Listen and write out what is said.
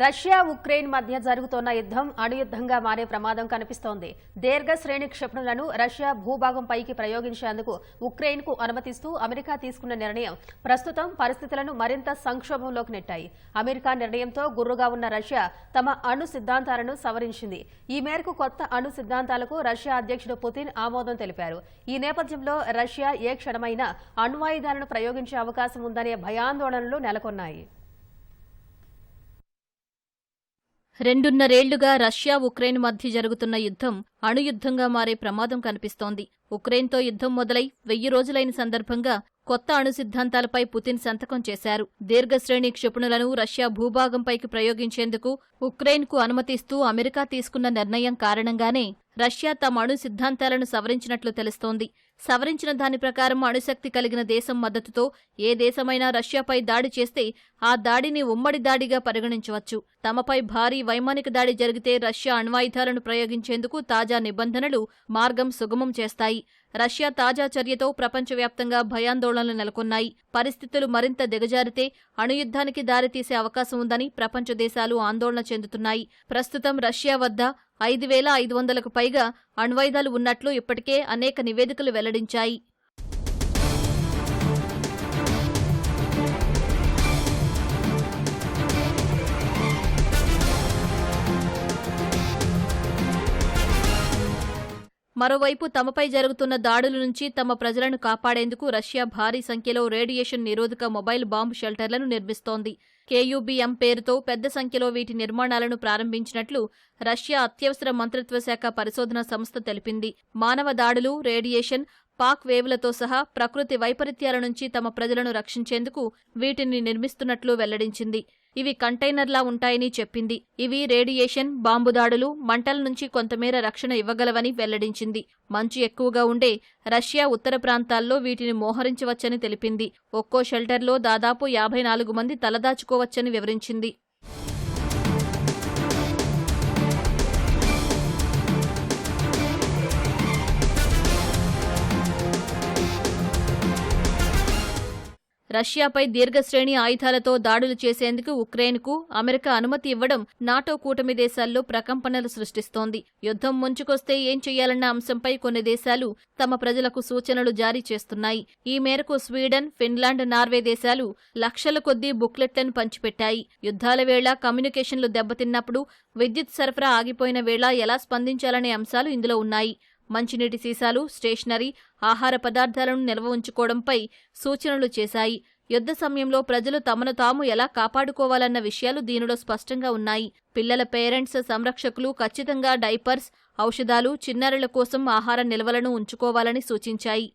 Russia Ukraine మధ్య జరుగుతోన్న యుద్ధం అణుయుద్ధంగా మారే ప్రమాదం కనిపిస్తోంది. దీర్ఘ శ్రేణి క్షిపణులను రష్యా భూభాగంపైకి ప్రయోగించేందుకు ఉక్రెయిన్కు అనుమతిస్తూ అమెరికా తీసుకున్న నిర్ణయం ప్రస్తుతం పరిస్థితులను మరింత సంక్షోభంలోకి నెట్టాయి. అమెరికా నిర్ణయంతో గుర్రుగా ఉన్న రష్యా తమ అణు సిద్ధాంతాలను సవరించింది. ఈ మేరకు కొత్త అణు సిద్ధాంతాలకు రష్యా అధ్యక్షుడు పుతిన్ ఆమోదం తెలిపారు. ఈ నేపథ్యంలో రష్యా ఏ క్షణమైనా అణ్వాయుధాలను ప్రయోగించే అవకాశం ఉందనే భయాందోళనలు నెలకొన్నాయి. రెండున్నరేళ్ళుగా రష్యా ఉక్రెయిన్ మధ్య జరుగుతున్న యుద్ధం అణుయుద్ధంగా మారే ప్రమాదం కనిపిస్తోంది. ఉక్రెయిన్తో యుద్ధం మొదలై వెయ్యి రోజులైన సందర్భంగా కొత్త అణు సిద్ధాంతాలపై పుతిన్ సంతకం చేశారు. దీర్ఘశ్రేణి క్షిపణులను రష్యా భూభాగంపైకి ప్రయోగించేందుకు ఉక్రెయిన్కు అనుమతిస్తూ అమెరికా తీసుకున్న నిర్ణయం కారణంగానే రష్యా తమ అణు సిద్ధాంతాలను సవరించినట్లు తెలుస్తోంది. సవరించిన దాని ప్రకారం అణుశక్తి కలిగిన దేశం మద్దతుతో ఏ దేశమైనా రష్యాపై దాడి చేస్తే ఆ దాడిని ఉమ్మడి దాడిగా పరిగణించవచ్చు. తమపై భారీ వైమానిక దాడి జరిగితే రష్యా అణ్వాయుధాలను ప్రయోగించేందుకు తాజా నిబంధనలు మార్గం సుగమం చేస్తాయి. రష్యా తాజా చర్యతో ప్రపంచవ్యాప్తంగా భయాందోళనలు నెలకొన్నాయి. పరిస్థితులు మరింత దిగజారితే అణుయుద్ధానికి దారితీసే అవకాశం ఉందని ప్రపంచ దేశాలు ఆందోళన చెందుతున్నాయి. ప్రస్తుతం రష్యా వద్ద ఐదు వేల ఐదు వందలకు పైగా అణ్వాయుధాలు ఉన్నట్లు ఇప్పటికే అనేక నివేదికలు వెల్లడించాయి. మరోవైపు తమపై జరుగుతున్న దాడుల నుంచి తమ ప్రజలను కాపాడేందుకు రష్యా భారీ సంఖ్యలో రేడియేషన్ నిరోధక మొబైల్ బాంబు షెల్టర్లను నిర్మిస్తోంది. కేయూబీఎం పేరుతో పెద్ద సంఖ్యలో వీటి నిర్మాణాలను ప్రారంభించినట్లు రష్యా అత్యవసర మంత్రిత్వ శాఖ పరిశోధన సంస్థ తెలిపింది. మానవ దాడులు రేడియేషన్ పాక్ వేవులతో సహా ప్రకృతి వైపరీత్యాల నుంచి తమ ప్రజలను రక్షించేందుకు వీటిని నిర్మిస్తున్నట్లు వెల్లడించింది. ఇవి కంటైనర్లా ఉంటాయని చెప్పింది. ఇవి రేడియేషన్ బాంబు దాడులు మంటల నుంచి కొంతమేర రక్షణ ఇవ్వగలవని వెల్లడించింది. మంచు ఎక్కువగా ఉండే రష్యా ఉత్తర ప్రాంతాల్లో వీటిని మోహరించవచ్చని తెలిపింది. ఒక్కో షెల్టర్లో దాదాపు యాభై నాలుగు మంది తలదాచుకోవచ్చని వివరించింది. రష్యాపై దీర్ఘశ్రేణి ఆయుధాలతో దాడులు చేసేందుకు ఉక్రెయిన్కు అమెరికా అనుమతి ఇవ్వడం నాటో కూటమి దేశాల్లో ప్రకంపనలు సృష్టిస్తోంది. యుద్ధం ముంచుకొస్తే ఏం చేయాలన్న అంశంపై కొన్ని దేశాలు తమ ప్రజలకు సూచనలు జారీ చేస్తున్నాయి. ఈ మేరకు స్వీడన్ ఫిన్లాండ్ నార్వే దేశాలు లక్షల కొద్దీ బుక్లెట్లను పంచిపెట్టాయి. యుద్ధాల వేళ కమ్యూనికేషన్లు దెబ్బతిన్నప్పుడు విద్యుత్ సరఫరా ఆగిపోయిన వేళ ఎలా స్పందించాలనే అంశాలు ఇందులో ఉన్నాయి. మంచినీటి సీసాలు స్టేషనరీ ఆహార పదార్థాలను నిల్వ ఉంచుకోవడంపై సూచనలు చేశాయి. యుద్ధ సమయంలో ప్రజలు తమను తాము ఎలా కాపాడుకోవాలన్న విషయాలు దీనిలో స్పష్టంగా ఉన్నాయి. పిల్లల పేరెంట్స్ సంరక్షకులు ఖచ్చితంగా డైపర్స్ ఔషధాలు చిన్నారుల కోసం ఆహార నిల్వలను ఉంచుకోవాలని సూచించాయి.